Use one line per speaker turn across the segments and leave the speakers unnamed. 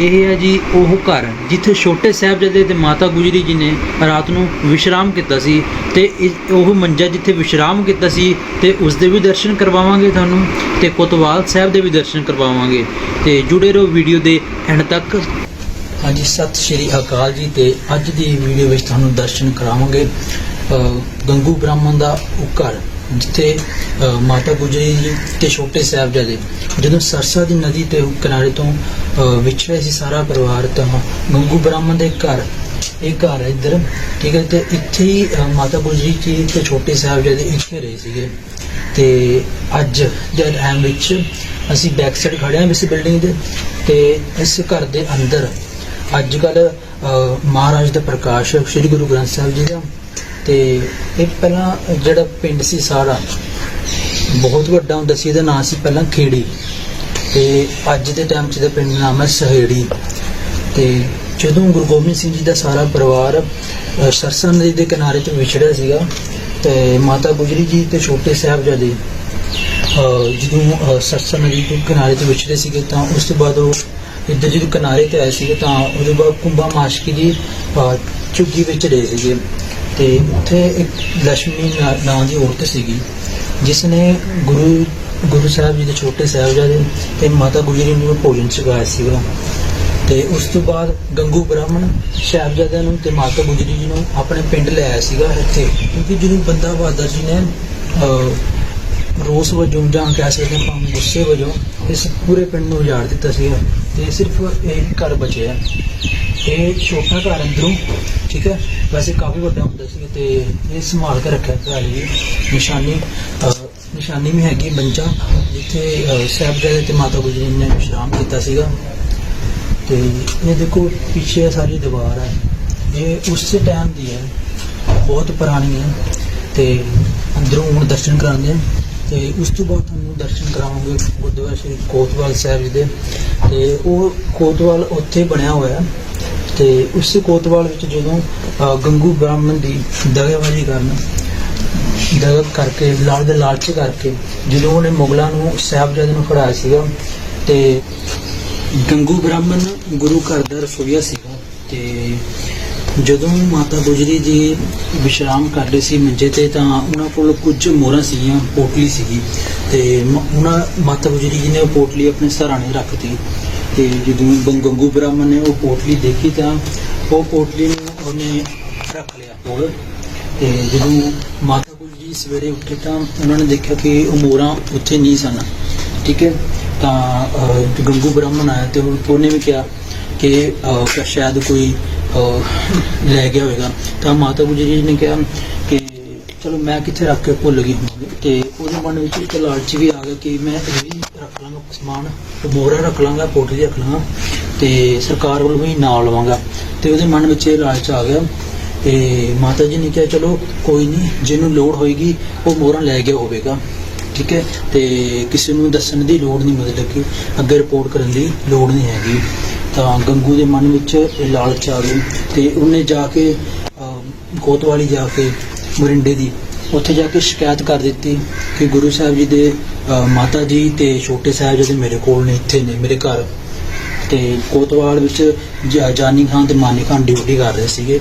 ਇਹ ਹੈ ਜੀ ਉਹ ਘਰ, ਜਿੱਥੇ ਛੋਟੇ ਸਾਹਿਬਜ਼ਾਦੇ ਤੇ ਮਾਤਾ ਗੁਜਰੀ ਜੀ ਨੇ ਰਾਤ ਨੂੰ ਵਿਸ਼ਰਾਮ ਕੀਤਾ ਸੀ ਤੇ ਉਹ ਮੰਜਾ ਜਿੱਥੇ ਵਿਸ਼ਰਾਮ ਕੀਤਾ ਸੀ ਤੇ ਉਸ ਦੇ ਵੀ ਦਰਸ਼ਨ ਕਰਵਾਵਾਂਗੇ ਤੁਹਾਨੂੰ ਤੇ ਕੋਤਵਾਲ ਸਾਹਿਬ ਦੇ ਵੀ ਦਰਸ਼ਨ ਕਰਵਾਵਾਂਗੇ ਤੇ ਜੁੜੇ ਰਹੋ ਵੀਡੀਓ ਦੇ ਐਂਡ ਤੱਕ। ਹਾਂਜੀ, ਸਤਿ ਸ਼੍ਰੀ ਅਕਾਲ ਜੀ ਤੇ ਅੱਜ ਦੀ ਵੀਡੀਓ ਵਿੱਚ ਤੁਹਾਨੂੰ ਦਰਸ਼ਨ ਕਰਾਵਾਂਗੇ ਗੰਗੂ ਬ੍ਰਾਹਮਣ ਦਾ ਉਹ ਘਰ। ਜਿੱਥੇ ਮਾਤਾ ਗੁਜਰੀ ਜੀ ਤੇ ਛੋਟੇ ਸਾਹਿਬਜ਼ਾਦੇ ਜਦੋਂ ਸਰਸਾ ਦੀ ਨਦੀ ਤੇ ਕਿਨਾਰੇ ਤੋਂ ਅ, ਵਿਛੜੇ ਸੀ ਸਾਰਾ ਪਰਿਵਾਰ ਤਾਂ ਗੰਗੂ ਬ੍ਰਾਹਮਣ ਦੇ ਘਰ ਇਹ ਘਰ ਹੈ ਇੱਧਰ ਠੀਕ ਹੈ ਤੇ ਇੱਥੇ ਹੀ ਮਾਤਾ ਗੁਜਰੀ ਜੀ ਤੇ ਛੋਟੇ ਸਾਹਿਬਜ਼ਾਦੇ ਇੱਥੇ ਰਹੇ ਸੀਗੇ। ਤੇ ਅੱਜ ਦੇ ਟਾਈਮ ਵਿੱਚ ਅਸੀਂ ਬੈਕ ਸਾਈਡ ਖੜੇ ਹਾਂ ਇਸ ਬਿਲਡਿੰਗ ਦੇ ਤੇ ਇਸ ਘਰ ਦੇ ਅੰਦਰ ਅੱਜ ਕੱਲ ਮਹਾਰਾਜ ਦਾ ਪ੍ਰਕਾਸ਼ ਸ੍ਰੀ ਗੁਰੂ ਗ੍ਰੰਥ ਸਾਹਿਬ ਜੀ ਦਾ। ਤੇ ਇਹ ਪਹਿਲਾਂ ਜਿਹੜਾ ਪਿੰਡ ਸੀ ਸਾਰਾ, ਬਹੁਤ ਵੱਡਾ ਹੁੰਦਾ ਸੀ, ਇਹਦਾ ਨਾਂ ਸੀ ਪਹਿਲਾਂ ਖੇੜੀ। ਤੇ ਅੱਜ ਦੇ ਟਾਈਮ 'ਚ ਇਹਦਾ ਪਿੰਡ ਦਾ ਨਾਮ ਹੈ ਸਹੇੜੀ। ਤੇ ਜਦੋਂ ਗੁਰੂ ਗੋਬਿੰਦ ਸਿੰਘ ਜੀ ਦਾ ਸਾਰਾ ਪਰਿਵਾਰ ਸਰਸਾ ਨਦੀ ਦੇ ਕਿਨਾਰੇ ਤੇ ਵਿਛੜਿਆ ਸੀਗਾ, ਤੇ ਮਾਤਾ ਗੁਜਰੀ ਜੀ ਤੇ ਛੋਟੇ ਸਾਹਿਬਜ਼ਾਦੇ ਜਦੋਂ ਸਰਸਾ ਨਦੀ ਦੇ ਕਿਨਾਰੇ ਤੋਂ ਵਿਛੜੇ ਸੀਗੇ ਤਾਂ ਉਸ ਤੋਂ ਬਾਅਦ ਉਹ ਇੱਧਰ ਜਦੋਂ ਕਿਨਾਰੇ ਤੇ ਆਏ ਸੀਗੇ ਤਾਂ ਉਹਦੇ ਬਾਅਦ ਕੁੰਭਾ ਮਾਸ਼ਕੀ ਜੀ ਝੁੱਗੀ ਵਿੱਚ ਰਹੇ ਸੀਗੇ। ਤੇ ਉੱਥੇ ਇੱਕ ਲక్ష్ਮੀ ਨਾਂ- ਦੀ ਔਰਤ ਸੀਗੀ ਜਿਸ ਨੇ ਗੁਰੂ ਗੁਰੂ ਸਾਹਿਬ ਜੀ ਦੇ ਛੋਟੇ ਸਾਹਿਬਜ਼ਾਦੇ ਤੇ ਮਾਤਾ ਗੁਜਰੀ ਨੂੰ ਭੋਜਨ ਛਕਾਇਆ ਸੀਗਾ ਤੇ ਉਸ ਤੋਂ ਬਾਅਦ ਗੰਗੂ ਬ੍ਰਾਹਮਣ ਸਾਹਿਬਜ਼ਾਦਿਆਂ ਨੂੰ ਤੇ ਮਾਤਾ ਗੁਜਰੀ ਜੀ ਨੂੰ ਆਪਣੇ ਪਿੰਡ ਲੈ ਆਇਆ ਸੀਗਾ ਇੱਥੇ। ਕਿਉਂਕਿ ਜਦੋਂ ਬੰਦਾ ਬਹਾਦਰ ਜੀ ਨੇ ਰੋਸ ਵਜੋਂ ਜਾਂ ਕਹਿ ਸਕਦੇ ਹਾਂ ਗੁੱਸੇ ਵਜੋਂ ਇਸ ਪੂਰੇ ਪਿੰਡ ਨੂੰ ਉਜਾੜ ਦਿੱਤਾ ਸੀਗਾ ਤੇ ਸਿਰਫ ਇਹ ਘਰ ਬਚਿਆ। ਇਹ ਛੋਟਾ ਘਰ ਅੰਦਰੋਂ, ਠੀਕ ਹੈ? ਵੈਸੇ ਕਾਫੀ ਵੱਡਾ ਹੁੰਦਾ ਸੀ ਤੇ ਇਹ ਸੰਭਾਲ ਕੇ ਰੱਖਿਆ ਘਰ ਵੀ। ਨਿਸ਼ਾਨੀ ਨਿਸ਼ਾਨੀ ਵੀ ਹੈਗੀ ਬੰਚਾ ਜਿੱਥੇ ਸਾਹਿਬਜ਼ਾਦੇ ਤੇ ਮਾਤਾ ਗੁਜਰੀ ਨੇ ਵਿਸ਼ਰਾਮ ਕੀਤਾ ਸੀਗਾ। ਤੇ ਇਹ ਦੇਖੋ, ਪਿੱਛੇ ਸਾਰੀ ਦੀਵਾਰ ਹੈ। ਇਹ ਉਸ ਟਾਈਮ ਦੀ ਹੈ। ਬਹੁਤ ਪੁਰਾਣੀ ਹੈ। ਤੇ ਅੰਦਰੋਂ ਹੁਣ ਦਰਸ਼ਨ ਕਰਾਉਂਦੇ ਹਾਂ। ਤੇ ਉਸ ਤੋਂ ਬਾਅਦ ਤੁਹਾਨੂੰ ਦਰਸ਼ਨ ਕਰਾਵਾਂਗੇ ਗੁਰਦੁਆਰਾ ਸ਼੍ਰੀ ਕੋਤਵਾਲ ਸਾਹਿਬ ਜੀ ਦੇ। ਤੇ ਉਹ ਕੋਤਵਾਲ ਉੱਥੇ ਬਣਿਆ ਹੋਇਆ। ਹੈ ਤੇ ਉਸੇ ਕੋਤਵਾਲ ਵਿੱਚ ਜਦੋਂ ਗੰਗੂ ਬ੍ਰਾਹਮਣ ਦੀ ਦਗਾਬਾਜ਼ੀ ਕਰਨ ਦਗਾ ਕਰਕੇ, ਲਾਲ ਦੇ ਲਾਲਚ ਕਰਕੇ, ਜਦੋਂ ਉਹਨੇ ਮੁਗਲਾਂ ਨੂੰ, ਸਾਹਿਬਜ਼ਾਦੇ ਨੂੰ ਫੜਾਇਆ ਸੀਗਾ ਤੇ ਗੰਗੂ ਬ੍ਰਾਹਮਣ ਗੁਰੂ ਘਰ ਦਾ ਰਸੋਈਆ ਸੀਗਾ ਤੇ ਜਦੋਂ ਮਾਤਾ ਗੁਜਰੀ ਜੀ ਵਿਸ਼ਰਾਮ ਕਰਦੇ ਸੀ ਮੰਜੇ ਤੇ ਤਾਂ ਉਹਨਾਂ ਕੋਲ ਕੁਝ ਮੋਹਰਾਂ ਸੀਗੀਆਂ, ਪੋਟਲੀ ਸੀਗੀ ਤੇ ਉਹਨਾਂ, ਮਾਤਾ ਗੁਜਰੀ ਜੀ ਨੇ ਉਹ ਪੋਟਲੀ ਆਪਣੇ ਸਰਾਣੇ ਰੱਖਤੀ। ਤੇ ਜਦੋਂ ਗੰ- ਗੰਗੂ ਬ੍ਰਾਹਮਣ ਨੇ ਉਹ ਪੋਟਲੀ ਦੇਖੀ ਤਾਂ ਉਹ ਪੋਟਲੀ ਨੂੰ ਉਹਨੇ ਰੱਖ ਲਿਆ ਕੋਲ। ਤੇ ਜਦੋਂ ਮਾਤਾ ਗੁਜਰੀ ਜੀ ਸਵੇਰੇ ਉੱਠੇ ਤਾਂ ਉਹਨਾਂ ਨੇ ਦੇਖਿਆ ਕਿ ਉਹ ਮੋਰਾਂ ਉੱਥੇ ਨਹੀਂ ਸਨ। ਠੀਕ ਹੈ? ਤਾਂ ਗੰਗੂ ਬ੍ਰਾਹਮਣ ਆਇਆ ਤੇ ਉਹ- ਉਹਨੇ ਵੀ ਕਿਹਾ ਕਿ ਸ਼ਾਇਦ ਕੋਈ ਲੈ ਗਿਆ ਹੋਵੇਗਾ। ਤਾਂ ਮਾਤਾ ਗੁਜਰੀ ਜੀ ਨੇ ਕਿਹਾ ਕਿ, ਚਲੋ ਮੈਂ ਕਿੱਥੇ ਰੱਖ ਕੇ ਭੁੱਲ ਗਈ ਹੋਵਾਂਗੀ। ਤੇ ਮਨ ਵਿੱਚ ਇੱਕ ਲਾਲਚ ਵੀ ਆ ਗਿਆ ਕਿ ਮੈਂ ਇਹ ਵੀ ਰੱਖ ਲਾਂਗਾ ਸਮਾਨ ਉਹ ਮੋਹਰਾ ਰੱਖ ਲਾਂਗਾ ਪੋਟਲੀ ਰੱਖ ਲਾਂਗਾ ਤੇ ਸਰਕਾਰ ਵੱਲੋਂ ਵੀ ਨਾਂ ਲਵਾਂਗਾ। ਤੇ ਉਹਦੇ ਮਨ ਵਿੱਚ ਇਹ ਲਾਲਚ ਆ ਗਿਆ ਤੇ ਮਾਤਾ ਜੀ ਨੇ ਕਿਹਾ, ਚਲੋ, ਕੋਈ ਨਹੀਂ, ਜਿਹਨੂੰ ਲੋੜ ਹੋਏਗੀ, ਉਹ ਮੋਹਰਾਂ ਲੈ ਗਿਆ ਹੋਵੇਗਾ ਠੀਕ ਹੈ? ਤੇ ਕਿਸੇ ਨੂੰ ਦੱਸਣ ਦੀ ਲੋੜ ਨਹੀਂ ਮਤਲਬ ਕਿ ਅੱਗੇ ਰਿਪੋਰਟ ਕਰਨ ਦੀ ਲੋੜ ਨਹੀਂ ਹੈਗੀ। ਤਾਂ ਗੰਗੂ ਦੇ ਮਨ ਵਿੱਚ ਇਹ ਲਾਲਚ ਆ ਗਈ ਤੇ ਉਹਨੇ ਜਾ ਕੇ ਕੋਤਵਾਲੀ ਜਾ ਕੇ ਮਰਿੰਡੇ ਦੀ ਉੱਥੇ ਜਾ ਕੇ ਸ਼ਿਕਾਇਤ ਕਰ ਦਿੱਤੀ ਕਿ ਗੁਰੂ ਸਾਹਿਬ ਜੀ ਦੇ ਮਾਤਾ ਜੀ ਤੇ ਛੋਟੇ ਸਾਹਿਬ ਜੀ ਮੇਰੇ ਕੋਲ ਨੇ, ਇੱਥੇ ਨੇ ਮੇਰੇ ਘਰ। ਤੇ ਕੋਤਵਾਲ ਵਿੱਚ ਜਾਨੀ ਖਾਨ ਤੇ ਮਾਨੀ ਖਾਨ ਡਿਊਟੀ ਕਰ ਰਹੇ ਸੀਗੇ।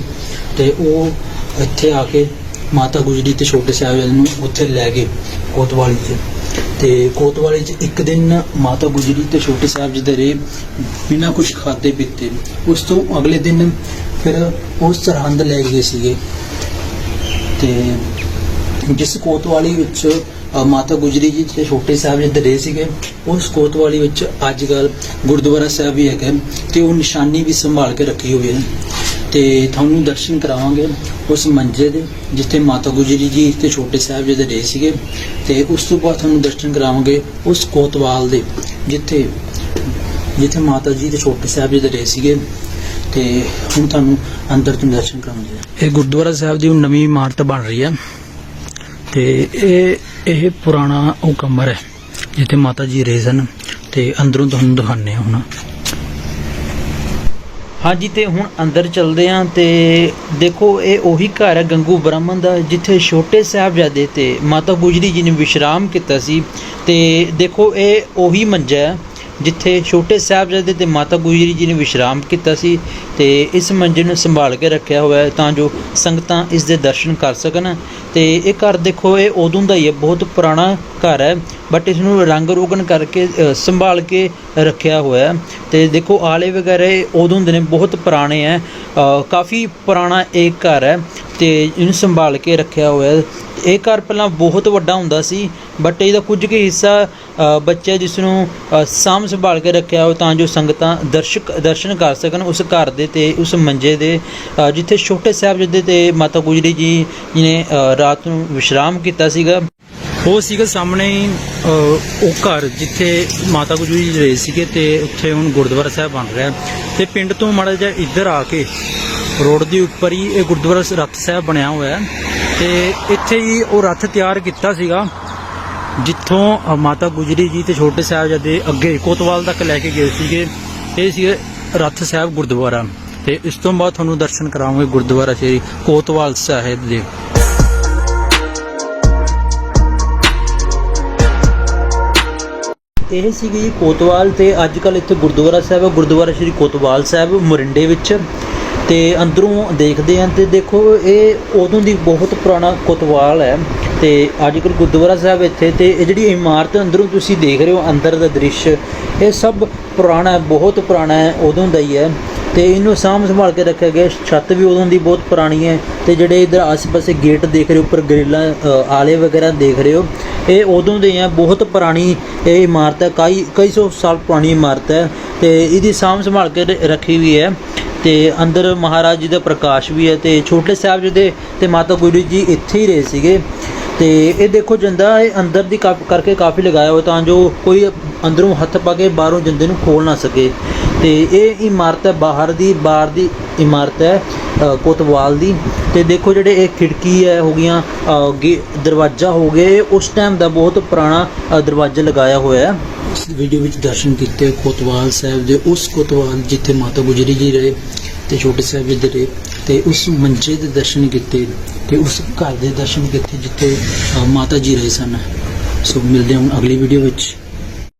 ਤੇ ਉਹ ਇੱਥੇ ਆ ਕੇ ਮਾਤਾ ਗੁਜਰੀ ਤੇ ਛੋਟੇ ਸਾਹਿਬਜ਼ਾਦੇ ਨੂੰ ਉੱਥੇ ਲੈ ਗਏ ਕੋਤਵਾਲੀ 'ਚ। ਤੇ ਕੋਤਵਾਲੀ 'ਚ ਇੱਕ ਦਿਨ ਮਾਤਾ ਗੁਜਰੀ ਤੇ ਛੋਟੇ ਸਾਹਿਬ ਜੀ ਦੇ ਰਹੇ, ਬਿਨਾਂ ਕੁਝ ਖਾਦੇ ਪੀਤੇ। ਉਸ ਤੋਂ ਅਗਲੇ ਦਿਨ ਫਿਰ ਉਸ ਸਰਹੰਦ ਲੈ ਗਏ ਸੀਗੇ। ਤੇ ਜਿਸ ਕੋਤਵਾਲੀ ਵਿੱਚ ਅ, ਮਾਤਾ ਗੁਜਰੀ ਜੀ ਤੇ ਛੋਟੇ ਸਾਹਿਬ ਜੀ ਰਹੇ ਸੀਗੇ ਉਸ ਕੋਤਵਾਲੀ ਵਿੱਚ ਅੱਜ ਕੱਲ ਗੁਰਦੁਆਰਾ ਸਾਹਿਬ ਵੀ ਹੈਗਾ ਤੇ ਉਹ ਨਿਸ਼ਾਨੀ ਵੀ ਸੰਭਾਲ ਕੇ ਰੱਖੀ ਹੋਈ ਹੈ। ਤੇ ਤੁਹਾਨੂੰ ਦਰਸ਼ਨ ਕਰਾਵਾਂਗੇ ਉਸ ਮੰਜੇ ਦੇ ਜਿੱਥੇ ਮਾਤਾ ਗੁਜਰੀ ਜੀ ਤੇ ਛੋਟੇ ਸਾਹਿਬ ਜੀ ਰਹੇ ਸੀਗੇ। ਤੇ ਉਸ ਤੋਂ ਬਾਅਦ ਤੁਹਾਨੂੰ ਦਰਸ਼ਨ ਕਰਾਵਾਂਗੇ ਉਸ ਕੋਤਵਾਲ ਦੇ ਜਿੱਥੇ ਜਿੱਥੇ ਮਾਤਾ ਜੀ ਤੇ ਛੋਟੇ ਸਾਹਿਬ ਜੀ ਰਹੇ ਸੀਗੇ। ਤੇ ਹੁਣ ਤੁਹਾਨੂੰ ਅੰਦਰ ਤੋਂ ਦਰਸ਼ਨ ਕਰਾਉਂਦੇ ਕਰਾਵਾਂਗੇ। ਇਹ ਗੁਰਦੁਆਰਾ ਸਾਹਿਬ ਦੀ ਹੁਣ ਨਵੀਂ ਇਮਾਰਤ ਬਣ ਰਹੀ ਹੈ। ਤੇ ਇਹ ਇਹ ਪੁਰਾਣਾ ਉਹ ਕਮਰ ਹੈ, ਜਿੱਥੇ ਮਾਤਾ ਜੀ ਰਹੇ ਸਨ ਤੇ ਅੰਦਰੋਂ ਤੁਹਾਨੂੰ ਦਿਖਾਣੇ ਹੁਣ। ਹਾਂਜੀ, ਤੇ ਹੁਣ ਅੰਦਰ ਚਲਦੇ ਆਂ ਤੇ ਦੇਖੋ, ਇਹ ਉਹੀ ਘਰ ਹੈ ਗੰਗੂ ਬ੍ਰਾਹਮਣ ਦਾ, ਜਿੱਥੇ ਛੋਟੇ ਸਾਹਿਬਜ਼ਾਦੇ ਤੇ ਮਾਤਾ ਗੁਜਰੀ ਜੀ ਨੇ ਵਿਸ਼ਰਾਮ ਕੀਤਾ ਸੀ। ਤੇ ਦੇਖੋ, ਇਹ ਉਹੀ ਮੰਜਾ ਹੈ ਜਿੱਥੇ ਛੋਟੇ ਸਾਹਿਬਜ਼ਾਦੇ ਤੇ ਮਾਤਾ ਗੁਜਰੀ ਜੀ ਨੇ ਵਿਸ਼ਰਾਮ ਕੀਤਾ ਸੀ ਤੇ ਇਸ ਮੰਜੇ ਨੂੰ ਸੰਭਾਲ ਕੇ ਰੱਖਿਆ ਹੋਇਆ ਹੈ ਤਾਂ ਜੋ ਸੰਗਤਾਂ ਇਸ ਦੇ ਦਰਸ਼ਨ ਕਰ ਸਕਣ ਤੇ ਇਹ ਘਰ ਦੇਖੋ, ਇਹ ਉਦੋਂ ਦਾ ਹੀ ਹੈ, ਬਹੁਤ ਪੁਰਾਣਾ ਘਰ ਹੈ। ਬਟ ਇਸ ਨੂੰ ਰੰਗ ਰੋਗਨ ਕਰਕੇ ਸੰਭਾਲ ਕੇ ਰੱਖਿਆ ਹੋਇਆ ਹੈ। ਤੇ ਦੇਖੋ ਆਲੇ ਵਗੈਰਾ ਉਦੋਂ ਹੁੰਦੇ ਨੇ ਬਹੁਤ ਪੁਰਾਣੇ ਹੈ। ਕਾਫੀ ਪੁਰਾਣਾ ਇਹ ਘਰ ਹੈ ਤੇ ਇਹਨੂੰ ਸੰਭਾਲ ਕੇ ਰੱਖਿਆ ਹੋਇਆ ਇਹ ਘਰ ਪਹਿਲਾਂ ਬਹੁਤ ਵੱਡਾ ਹੁੰਦਾ ਸੀ ਬਟ ਇਹਦਾ ਕੁਝ ਕੁ ਹਿੱਸਾ ਅ, ਬੱਚਾ ਜਿਸ ਨੂੰ ਸਾਂਭ ਸੰਭਾਲ ਕੇ ਰੱਖਿਆ ਹੋ ਤਾਂ ਜੋ ਸੰਗਤਾਂ ਦਰਸ਼ਕ ਦਰਸ਼ਨ ਕਰ ਸਕਣ ਉਸ ਘਰ ਦੇ ਤੇ ਉਸ ਮੰਜੇ ਦੇ ਜਿੱਥੇ ਛੋਟੇ ਸਾਹਿਬਜ਼ਾਦੇ ਤੇ ਮਾਤਾ ਗੁਜਰੀ ਜੀ ਨੇ ਰਾਤ ਨੂੰ ਵਿਸ਼ਰਾਮ ਕੀਤਾ ਸੀਗਾ। ਉਹ ਸੀਗਾ ਸਾਹਮਣੇ ਉਹ ਘਰ ਜਿੱਥੇ ਮਾਤਾ ਗੁਜਰੀ ਜੀ ਰਹੇ ਸੀਗੇ ਤੇ ਉੱਥੇ ਹੁਣ ਗੁਰਦੁਆਰਾ ਸਾਹਿਬ ਬਣ ਰਿਹਾ। ਤੇ ਪਿੰਡ ਤੋਂ ਮਾੜਾ ਜਿਹਾ ਇੱਧਰ ਆ ਕੇ ਰੋਡ ਦੇ ਉੱਪਰ ਹੀ ਇਹ ਗੁਰਦੁਆਰਾ ਰੱਥ ਸਾਹਿਬ ਬਣਿਆ ਹੋਇਆ ਹੈ। ਤੇ ਇੱਥੇ ਹੀ ਉਹ ਰੱਥ ਤਿਆਰ ਕੀਤਾ ਸੀਗਾ, ਜਿੱਥੋਂ ਮਾਤਾ ਗੁਜਰੀ ਜੀ ਤੇ ਛੋਟੇ ਸਾਹਿਬਜ਼ਾਦੇ ਅੱਗੇ ਕੋਤਵਾਲ ਤੱਕ ਲੈ ਕੇ ਗਏ ਸੀਗੇ। ਇਹ ਸੀ ਰੱਥ ਸਾਹਿਬ ਗੁਰਦੁਆਰਾ। ਤੇ ਇਸ ਤੋਂ ਬਾਅਦ ਤੁਹਾਨੂੰ ਦਰਸ਼ਨ ਕਰਾਵਾਂਗੇ ਗੁਰਦੁਆਰਾ ਸ੍ਰੀ ਕੋਤਵਾਲ ਸਾਹਿਬ ਦੇ। ਇਹ ਸੀਗੀ ਕੋਤਵਾਲ ਤੇ ਅੱਜ ਕੱਲ ਇੱਥੇ ਗੁਰਦੁਆਰਾ ਸਾਹਿਬ ਹੈ, ਗੁਰਦੁਆਰਾ ਸ੍ਰੀ ਕੋਤਵਾਲ ਸਾਹਿਬ, ਮੋਰਿੰਡੇ ਵਿੱਚ। ਤੇ ਅੰਦਰੋਂ ਦੇਖਦੇ ਹਾਂ ਤੇ ਦੇਖੋ, ਇਹ ਉਦੋਂ ਦੀ ਬਹੁਤ ਪੁਰਾਣਾ ਕੋਤਵਾਲ ਹੈ। ਤੇ ਅੱਜ ਕੱਲ ਗੁਰਦੁਆਰਾ ਸਾਹਿਬ ਇੱਥੇ ਤੇ ਇਹ ਜਿਹੜੀ ਇਮਾਰਤ ਅੰਦਰੋਂ ਤੁਸੀਂ ਦੇਖ ਰਹੇ ਹੋ, ਅੰਦਰ ਦਾ ਦ੍ਰਿਸ਼, ਇਹ ਸਭ ਪੁਰਾਣਾ, ਬਹੁਤ ਪੁਰਾਣਾ ਹੈ, ਉਦੋਂ ਦਾ ਹੀ ਹੈ। ਤੇ ਇਹਨੂੰ ਸਾਂਭ ਸੰਭਾਲ ਕੇ ਰੱਖਿਆ ਗਿਆ। ਛੱਤ ਵੀ ਉਦੋਂ ਦੀ ਬਹੁਤ ਪੁਰਾਣੀ ਹੈ ਤੇ ਜਿਹੜੇ ਇਧਰ ਆਸ-ਪਾਸੇ ਗੇਟ ਦੇਖ ਰਹੇ ਹੋ, ਉੱਪਰ ਗ੍ਰਿਲਾਂ ਆਲੇ ਵਗੈਰਾ ਦੇਖ ਰਹੇ ਹੋ, ਇਹ ਉਦੋਂ ਦੇ ਆ, ਬਹੁਤ ਪੁਰਾਣੀ ਇਹ ਇਮਾਰਤ ਹੈ, ਕਈ ਕਈ ਸੌ ਸਾਲ ਪੁਰਾਣੀ ਇਮਾਰਤ ਹੈ ਤੇ ਇਹਦੀ ਸਾਂਭ ਸੰਭਾਲ ਕੇ ਰੱਖੀ ਹੋਈ ਹੈ ਤੇ ਅੰਦਰ ਮਹਾਰਾਜ ਜੀ ਦਾ ਪ੍ਰਕਾਸ਼ ਵੀ ਹੈ ਤੇ ਛੋਟੇ ਸਾਹਿਬ ਜੀ ਦੇ ਤੇ ਮਾਤਾ ਗੁਜਰੀ ਜੀ ਇੱਥੇ ਹੀ ਰਹੇ ਸੀਗੇ। ਤੇ ਇਹ ਦੇਖੋ ਜੰਦਾ ਇਹ ਅੰਦਰ ਦੀ ਕਾਫ- ਕਰਕੇ ਕਾਫੀ ਲਗਾਇਆ ਹੋਇਆ ਤਾਂ ਜੋ ਕੋਈ ਅੰਦਰੋਂ ਹੱਥ ਪਾ ਕੇ ਬਾਹਰੋਂ ਜੰਦੇ ਨੂੰ ਖੋਲ ਨਾ ਸਕੇ। ਤੇ ਇਹ ਇਮਾਰਤ ਹੈ, ਬਾਹਰ ਦੀ ਬਾਹਰ ਦੀ ਇਮਾਰਤ ਹੈ ਕੋਤਵਾਲ ਦੀ। ਤੇ ਦੇਖੋ ਜਿਹੜੇ ਇਹ ਖਿੜਕੀ ਹੈ, ਹੋ ਗਈਆਂ ਗੇ- ਦਰਵਾਜ਼ਾ ਹੋ ਗਏ ਉਸ ਟਾਈਮ ਦਾ ਬਹੁਤ ਪੁਰਾਣਾ ਦਰਵਾਜ਼ਾ ਲਗਾਇਆ ਹੋਇਆ ਹੈ। ਇਸ ਵੀਡੀਓ ਵਿੱਚ ਦਰਸ਼ਨ ਕੀਤੇ ਕੋਤਵਾਲ ਸਾਹਿਬ ਦੇ, ਉਸ ਕੋਤਵਾਲ ਜਿੱਥੇ ਮਾਤਾ ਗੁਜਰੀ ਜੀ ਰਹੇ ਤੇ ਛੋਟੇ ਸਾਹਿਬ ਦੇ ਰਹੇ ਤੇ ਉਸ ਮੰਜੇ ਦੇ ਦਰਸ਼ਨ ਕੀਤੇ ਤੇ ਉਸ ਘਰ ਦੇ ਦਰਸ਼ਨ ਕੀਤੇ ਜਿੱਥੇ ਮਾਤਾ ਜੀ ਰਹੇ ਸਨ। ਸੋ ਮਿਲਦੇ ਹਾਂ ਹੁਣ ਅਗਲੀ ਵੀਡੀਓ ਵਿੱਚ।